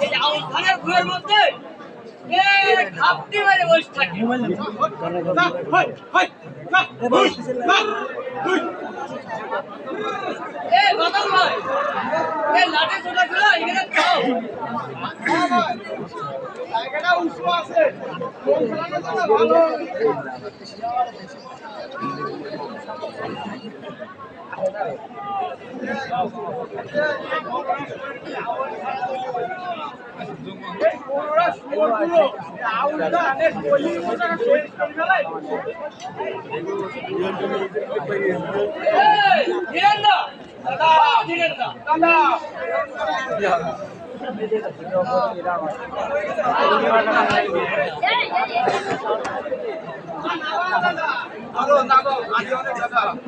এই আউল খানের ঘুরের মধ্যে এ খাপটি মারে বসে থাকে এ বাদল ভাই এ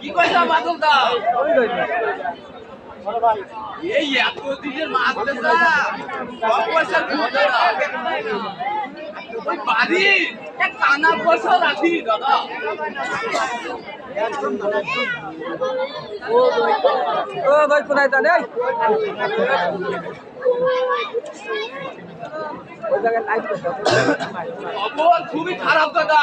কি কইছা মাদল দা এই এত দিনের মাছ বেচা সব পয়সার খুব দাদা ওই বাড়ি এক কানা পয়সা রাখি দাদা। ও তা নেই খবর খুবই খারাপ দাদা।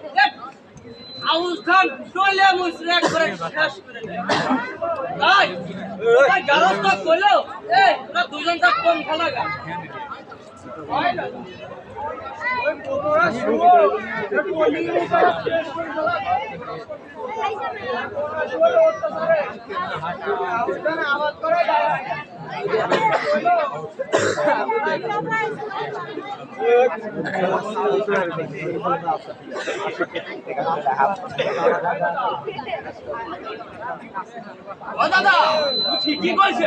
আউল খান চলে মুসরে করে শেষ করে তাই তাই গারস্তা কইলো এই তোরা দুজন থাক কম খেলা গা ও দাদা ঠিকই কইছ?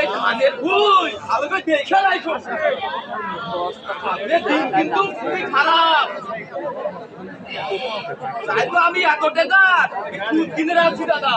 এই কানের ভুল আমাকে দেখে রাখো আপনার দিন কিন্তু খুবই খারাপ। তাই তো আমি এত টাকা দুধ কিনে রাখছি, দাদা।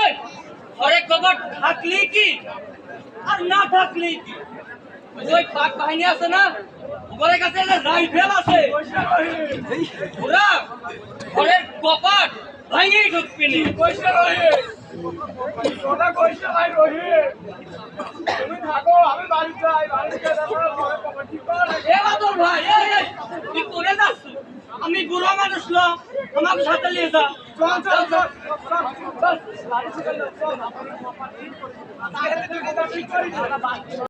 ওই, ঘরে কপাট থাকলি কি? আর না থাকলি কি? ওই পাক বাহিনী আছে না? ওদের কাছে রাইফেল আছে। ওরা ঘরের কপাট ভাঙেই ঢুকবি নি। পয়সা রয়ে ওটা তুমি থাকো, আমি বাড়ি যাই বাড়ি গিয়ে দেখো ঘরে কখন ঠিক করে রাখি। এ বাদল ভাই এই এই তুই করে যাচ্ছ মানুষ না আমাকে সাথে নিয়ে যা চল চল চল